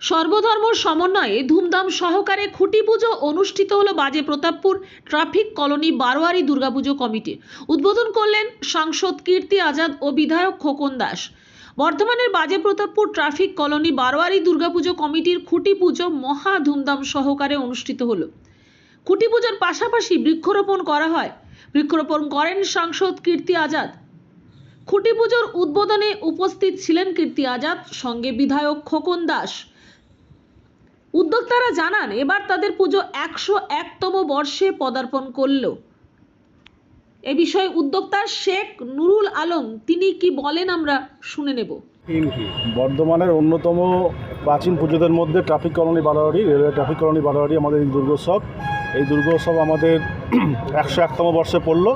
সর্বধর্ম সমন্বয়ে ধুমধাম সহকারে খুঁটি পুজো অনুষ্ঠিত হলো বাজে প্রতাপপুর ট্রাফিক কলোনি বারোয়ারি দুর্গাপুজো কমিটি। উদ্বোধন করলেন সাংসদ কীর্তি আজাদ ও বিধায়ক খোকন দাস। বর্ধমানের বাজে প্রতাপপুর ট্রাফিক কলোনি বারোয়ারি দুর্গাপুজো কমিটির খুঁটি পুজো মহা ধুমধাম সহকারে অনুষ্ঠিত হলো। খুঁটি পুজোর পাশাপাশি বৃক্ষরোপণ করা হয়। বৃক্ষরোপণ করেন সাংসদ কীর্তি আজাদ। খুঁটি পুজোর উদ্বোধনে উপস্থিত ছিলেন কীর্তি আজাদ, সঙ্গে বিধায়ক খোকন দাস। উদ্যোক্তারা জানান, এবার তাদের পুজো একশো একতম বর্ষে পদার্পণ করল। এ বিষয়ে উদ্যোক্তা শেখ নুরুল আলম, তিনি কি বলেন আমরা শুনে নেব। বর্ধমানের অন্যতম প্রাচীন পুজোদের মধ্যে ট্রাফিক কলোনি বারোয়ারি, রেলওয়ে ট্রাফিক কলোনি বারোয়ারি আমাদের এই দুর্গোৎসব। এই দুর্গোৎসব আমাদের একশো একতম বর্ষে পড়ল।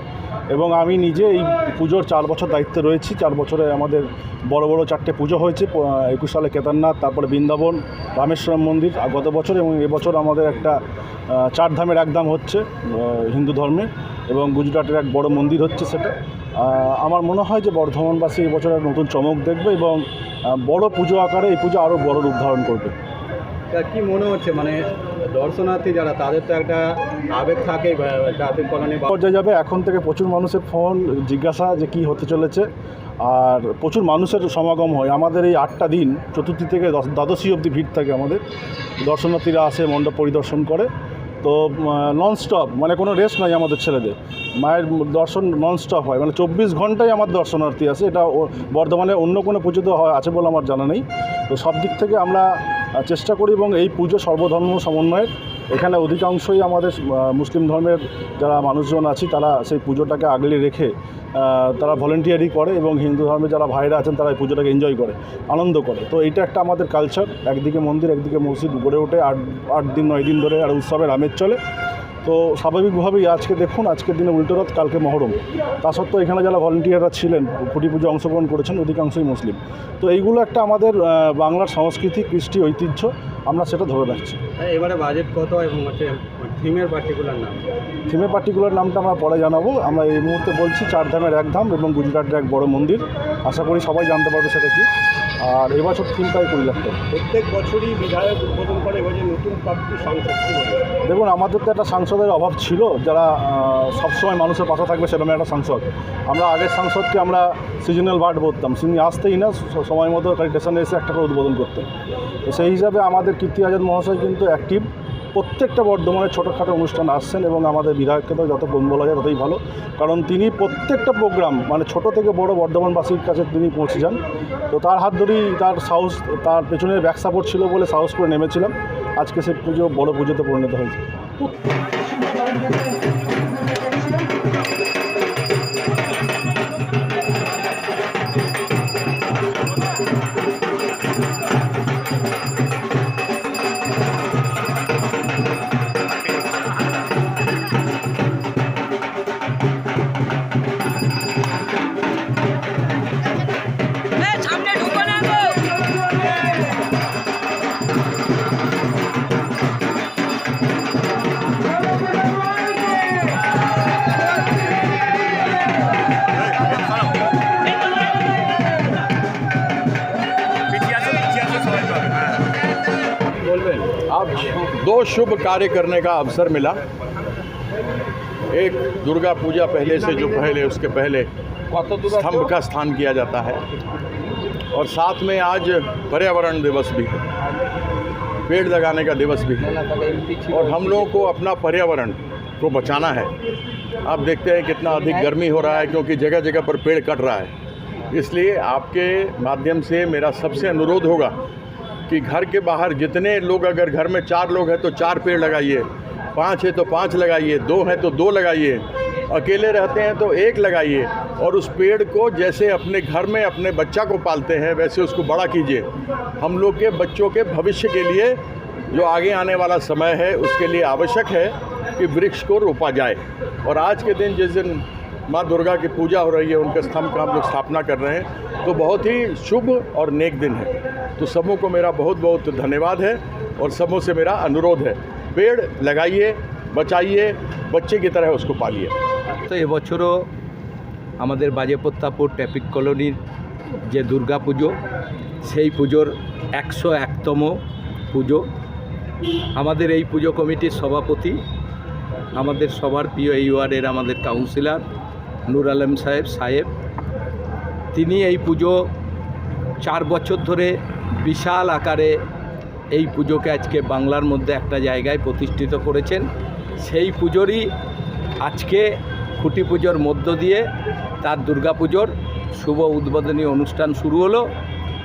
এবং আমি নিজে এই পুজোর চার বছর দায়িত্বে রয়েছি। চার বছরে আমাদের বড় বড় চারটে পুজো হয়েছে একুশ সালে কেদারনাথ, তারপরে বৃন্দাবন, রামেশ্বরম মন্দির গত বছর এবং এবছর আমাদের একটা চার ধামের এক ধাম হচ্ছে হিন্দু ধর্মে এবং গুজরাটের এক বড় মন্দির হচ্ছে সেটা। আমার মনে হয় যে বর্ধমানবাসী এবছর এক নতুন চমক দেখবে এবং বড় পুজো আকারে এই পুজো আরও বড় রূপ ধারণ করবে। কি মনে হচ্ছে? মানে দর্শনার্থী যারা, তাদের তো একটা আবেগ থাকে ট্রাফিক কলোনি পর্যায়ে যাবে। এখন থেকে প্রচুর মানুষের ফোন জিজ্ঞাসা যে কি হতে চলেছে। আর প্রচুর মানুষের সমাগম হয়। আমাদের এই আটটা দিন, চতুর্থী থেকে দশ- দ্বাদশী অবধি ভিড় থাকে আমাদের। দর্শনার্থীরা আসে, মণ্ডপ পরিদর্শন করে। তো নন স্টপ মানে কোনো রেস্ট নাই আমাদের ছেলেদের। মায়ের দর্শন নন স্টপ হয়। মানে চব্বিশ ঘন্টাই আমার দর্শনার্থী আছে এটা বর্ধমানে অন্য কোনো পুজোতে হয় আছে বলে আমার জানা নেই। তো সব দিক থেকে আমরা চেষ্টা করি এবং এই পুজো সর্বধর্ম সমন্বয়ের। এখানে অধিকাংশই আমাদের মুসলিম ধর্মের যারা মানুষজন আছে, তারা সেই পুজোটাকে আগলে রেখে তারা ভলেন্টিয়ারি করে এবং হিন্দু ধর্মের যারা ভাইরা আছেন, তারা এই পুজোটাকে এনজয় করে, আনন্দ করে। তো এইটা একটা আমাদের কালচার একদিকে মন্দির, একদিকে মসজিদ গড়ে ওঠে। আট আট দিন, নয় দিন ধরে আর উৎসবের আমেজ চলে। তো স্বাভাবিকভাবেই আজকে দেখুন, আজকের দিনে উল্টো রথ, কালকে মহরম। তা সত্ত্বেও এখানে যারা ভলেন্টিয়াররা ছিলেন খুঁটি পুজো অংশগ্রহণ করেছেন, অধিকাংশই মুসলিম। তো এইগুলো একটা আমাদের বাংলার সংস্কৃতি কৃষ্টি ঐতিহ্য। আমরা সেটা ধরে রাখছি। এবারে বাজেট কত এবং হচ্ছে থিমের পার্টিকুলার নাম? থিমের পার্টিকুলার নামটা আমরা পরে জানাব। আমরা এই মুহূর্তে বলছি চার ধামের এক ধাম এবং গুজরাটের এক বড় মন্দির। আশা করি সবাই জানতে পারবে সেটা কি। আর এবছর থিমটাই কুড়ি লাখ টাকা। প্রত্যেক বছরই বিধায়ক উদ্বোধন করে এবছর নতুন প্রাপ্তি সাংসদ দেখুন আমাদের তো একটা সাংসদের অভাব ছিল। যারা সবসময় মানুষের পাশে থাকবে সেরকম একটা সাংসদ। আমরা আগের সাংসদকে আমরা সিজনাল ওয়ার্ড বলতাম। তিনি আসতেই না সময় মতো স্টেশনে এসে একটা করে উদ্বোধন করতেন তো সেই হিসাবে আমাদের কীর্তি আজাদ মহাশয় কিন্তু অ্যাক্টিভ প্রত্যেকটা বর্ধমানের ছোটোখাটো অনুষ্ঠান আসছেন এবং আমাদের বিধায়ককে তো যত গুণ বলা যায় ততই ভালো। কারণ তিনি প্রত্যেকটা প্রোগ্রাম মানে ছোট থেকে বড় বর্ধমানবাসীর কাছে তিনি পৌঁছে যান। তো তার হাত ধরেই তার সাহস, তার পেছনে ব্যাক সাপোর্ট ছিল বলে সাহস করে নেমেছিলাম। আজকে সে পুজো, বড় পুজোতে পরিণত হয়েছে। शुभ कार्य करने का अवसर मिला। एक दुर्गा पूजा पहले से जो पहले, उसके पहले स्तंभ का स्थान किया जाता है। और साथ में आज पर्यावरण दिवस भी है। पेड़ लगाने का दिवस भी है। और हम लोगों को अपना पर्यावरण को बचाना है। आप देखते हैं कितना अधिक गर्मी हो रहा है, क्योंकि जगह जगह पर पेड़ कट रहा है। इसलिए आपके माध्यम से मेरा सबसे अनुरोध होगा कि घर के बाहर जितने लोग अगर घर में चार लोग हैं तो चार पेड़ लगाइए। पाँच है तो पाँच लगाइए, दो हैं तो दो लगाइए। अकेले रहते हैं तो एक लगाइए। और उस पेड़ को जैसे अपने घर में अपने बच्चा को पालते हैं, वैसे उसको बड़ा कीजिए। हम लोग के बच्चों के भविष्य के लिए जो आगे आने वाला समय है, उसके लिए आवश्यक है कि वृक्ष को रोपा जाए। और आज के दिन जिस दिन माँ दुर्गा की पूजा हो रही है, उनके स्तंभ का हम लोग स्थापना कर रहे हैं तो बहुत ही शुभ और नेक दिन है। तो सबों को मेरा बहुत बहुत धन्यवाद है और सबों से मेरा अनुरोध है पेड़ लगाइए बचाइए बच्चे की तरह उसको पालिए তো এবছরও আমাদের বাজে প্রত্যাপুর ট্রাফিক কলোনির যে দুর্গা পুজো সেই পুজোর একশো একতম পুজো আমাদের এই পুজো কমিটির সভাপতি আমাদের সবার প্রিয় এই ওয়ার্ডের আমাদের কাউন্সিলর নুর আলম সাহেব সাহেব তিনি এই পুজো চার বছর ধরে বিশাল আকারে এই পুজোকে আজকে বাংলার মধ্যে একটা জায়গায় প্রতিষ্ঠিত করেছেন। সেই পুজোরই আজকে খুঁটি পুজোর মধ্য দিয়ে তার দুর্গাপুজোর শুভ উদ্বোধনী অনুষ্ঠান শুরু হলো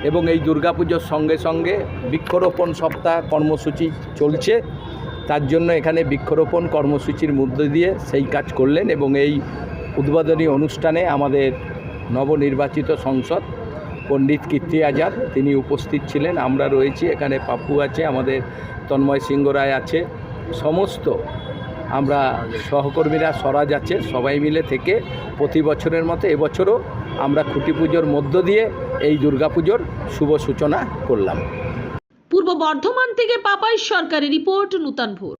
এবং এই দুর্গাপুজোর সঙ্গে সঙ্গে বৃক্ষরোপণ সপ্তাহ কর্মসূচি চলছে। তার জন্য এখানে বৃক্ষরোপণ কর্মসূচির মধ্য দিয়ে সেই কাজ করলেন এবং এই উদ্বোধনী অনুষ্ঠানে আমাদের নবনির্বাচিত সংসদ পণ্ডিত কীর্তি আজাদ, তিনি উপস্থিত ছিলেন। আমরা রয়েছি এখানে, পাপু আছে, আমাদের তন্ময় সিংহ রায় আছে। সমস্ত আমরা সহকর্মীরা, স্বরাজ আছে, সবাই মিলে থেকে প্রতি বছরের মতো এবছরও আমরা খুঁটি পুজোর মধ্য দিয়ে এই দুর্গাপুজোর শুভ সূচনা করলাম। পূর্ব বর্ধমান থেকে পাপাই সরকারের রিপোর্ট নূতন ভোর